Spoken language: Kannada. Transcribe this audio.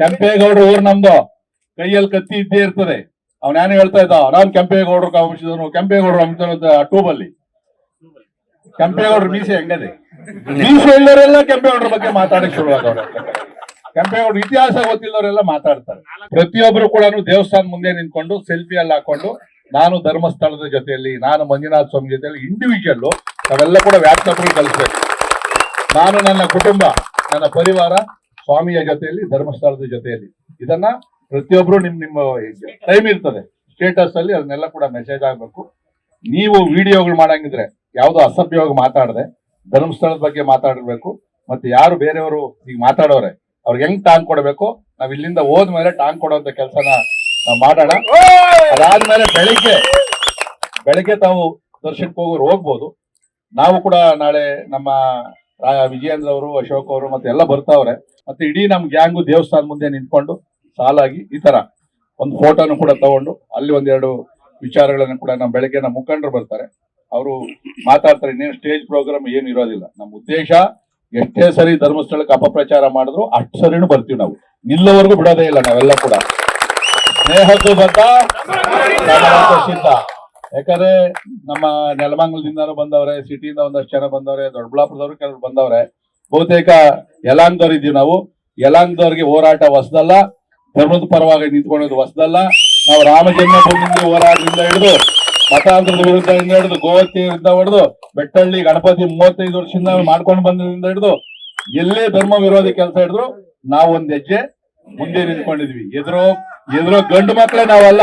ಕೆಂಪೇಗೌಡರು ಊರ್ ನಮ್ದು. ಕೈಯಲ್ಲಿ ಕತ್ತಿ ಇದ್ದೇ ಇರ್ತದೆ. ಅವ್ನ ಏನ್ ಹೇಳ್ತಾ ಇದ್ದ, ನಾನ್ ಕೆಂಪೇಗೌಡರು ವಂಶದವನು ಕೆಂಪೇಗೌಡರು ವಂಶದ ಟೂಬಲ್ಲಿ ಕೆಂಪೇಗೌಡರು ಮೀಸೆ ಹೆಂಗದೆ? ಮೀಸೆ ಇಲ್ಲವರೆಲ್ಲ ಕೆಂಪೇಗೌಡರ ಬಗ್ಗೆ ಮಾತಾಡಕ್ ಶುರುವಾದವ್ರೆ ಕೆಂಪೇಗೌಡರು ಇತಿಹಾಸ ಗೊತ್ತಿಲ್ಲವರೆಲ್ಲ ಮಾತಾಡ್ತಾರೆ. ಪ್ರತಿಯೊಬ್ಬರು ಕೂಡ ದೇವಸ್ಥಾನ ಮುಂದೆ ನಿಂತ್ಕೊಂಡು ಸೆಲ್ಫಿ ಎಲ್ಲ ಹಾಕೊಂಡು, ನಾನು ಧರ್ಮಸ್ಥಳದ ಜೊತೆಯಲ್ಲಿ, ನಾನು ಮಂಜುನಾಥ ಸ್ವಾಮಿ ಜೊತೆಯಲ್ಲಿ ಇಂಡಿವಿಜುವಲ್ ಅವೆಲ್ಲ ಕೂಡ ವಾಟ್ಸಪ್ ಕಲಿಸ್ಬೇಕು. ನಾನು ನನ್ನ ಕುಟುಂಬ, ನನ್ನ ಪರಿವಾರ ಸ್ವಾಮಿಯ ಜೊತೆಯಲ್ಲಿ, ಧರ್ಮಸ್ಥಳದ ಜೊತೆಯಲ್ಲಿ. ಇದನ್ನ ಪ್ರತಿಯೊಬ್ರು ನಿಮ್, ನಿಮ್ಮ ಟೈಮ್ ಇರ್ತದೆ. ಸ್ಟೇಟಸ್ ಅಲ್ಲಿ ಅದನ್ನೆಲ್ಲ ಕೂಡ ಮೆಸೇಜ್ ಆಗ್ಬೇಕು. ನೀವು ವಿಡಿಯೋಗಳು ಮಾಡಂಗಿದ್ರೆ, ಯಾವ್ದೋ ಅಸಭ್ಯವಾಗಿ ಮಾತಾಡದೆ, ಧರ್ಮಸ್ಥಳದ ಬಗ್ಗೆ ಮಾತಾಡಿರಬೇಕು, ಮತ್ತೆ ಯಾರು ಬೇರೆಯವರು ಈಗ ಮಾತಾಡೋರೆ, ಅವ್ರಿಗೆ ಹೆಂಗ್ ಟಾಂಗ್ ಕೊಡಬೇಕು, ನಾವ್ ಇಲ್ಲಿಂದ ಹೋದ್ಮೇಲೆ ಟಾಂಗ್ ಕೊಡುವಂತ ಕೆಲಸನ ನಾವು ಮಾಡೋಣ. ಅದಾದ್ಮೇಲೆ ಬೆಳಿಗ್ಗೆ ಬೆಳಿಗ್ಗೆ ತಾವು ದರ್ಶನಕ್ಕೆ ಹೋಗೋರು ಹೋಗ್ಬೋದು. ನಾವು ಕೂಡ ನಾಳೆ ನಮ್ಮ ವಿಜಯೇಂದ್ರ ಅವರು, ಅಶೋಕ್ ಅವರು ಮತ್ತೆ ಎಲ್ಲ ಬರ್ತಾವ್ರೆ. ಮತ್ತೆ ಇಡೀ ನಮ್ ಗ್ಯಾಂಗು ದೇವಸ್ಥಾನ ಮುಂದೆ ನಿಂತ್ಕೊಂಡು ಸಾಲಾಗಿ ಈ ತರ ಒಂದು ಫೋಟೋನು ಕೂಡ ತಗೊಂಡು ಅಲ್ಲಿ ಒಂದೆರಡು ವಿಚಾರಗಳನ್ನು ಕೂಡ ನಮ್ಮ ಬೆಳಗ್ಗೆ ನಮ್ಮ ಮುಖಂಡರು ಬರ್ತಾರೆ. ಅವರು ಮಾತಾಡ್ತಾರೆ, ಇನ್ನೇನು ಸ್ಟೇಜ್ ಪ್ರೋಗ್ರಾಮ್ ಏನು ಇರೋದಿಲ್ಲ. ನಮ್ಮ ಉದ್ದೇಶ ಎಷ್ಟೇ ಸರಿ ಧರ್ಮಸ್ಥಳಕ್ಕೆ ಅಪಪ್ರಚಾರ ಮಾಡಿದ್ರು ಅಷ್ಟು ಸರಿನೂ ಬರ್ತೀವಿ ನಾವು. ನಿಲ್ಲವರೆಗೂ ಬಿಡೋದೇ ಇಲ್ಲ ನಾವೆಲ್ಲ ಕೂಡ. ಸ್ನೇಹದ್ದು ಬದ್ಧ ಸಿದ್ಧ. ಯಾಕಂದ್ರೆ ನಮ್ಮ ನೆಲಮಂಗಲದಿಂದ ಬಂದವ್ರೆ, ಸಿಟಿಯಿಂದ ಒಂದಷ್ಟು ಜನ ಬಂದವ್ರೆ, ದೊಡ್ಡಬಳ್ಳಾಪುರದವ್ರು ಕೆಲವರು ಬಂದವ್ರೆ. ಬಹುತೇಕ ಯಲಾಂಗ್ದವ್ರು ಇದೀವಿ ನಾವು. ಯಲಾಂಗ್ದವ್ರಿಗೆ ಹೋರಾಟ ಹೊಸದಲ್ಲ, ಧರ್ಮದ ಪರವಾಗಿ ನಿಂತ್ಕೊಂಡಿದ್ದು ಹೊಸದಲ್ಲ. ನಾವು ರಾಮ ಜನ್ಮಭೂಮಿಯಿಂದ ಹೋರಾಟದಿಂದ ಹಿಡಿದು, ಮತಾಂತರದ ವಿರುದ್ಧ ಹಿಡಿದು ಗೋವತ್ತಿಯಿಂದ ಹೊಡೆದು, ಬೆಟ್ಟಳ್ಳಿ, ಗಣಪತಿ ಮೂವತ್ತೈದು ವರ್ಷದಿಂದ ಮಾಡ್ಕೊಂಡು ಬಂದ್ರಿಂದ ಹಿಡಿದು, ಎಲ್ಲೇ ಧರ್ಮ ವಿರೋಧಿ ಕೆಲಸ ಹಿಡಿದ್ರು ನಾವು ಒಂದ್ ಹೆಜ್ಜೆ ಮುಂದೆ ನಿಂತ್ಕೊಂಡಿದ್ವಿ. ಎದುರು, ಎದುರೋ ಗಂಡು ಮಕ್ಕಳೇ ನಾವಲ್ಲ.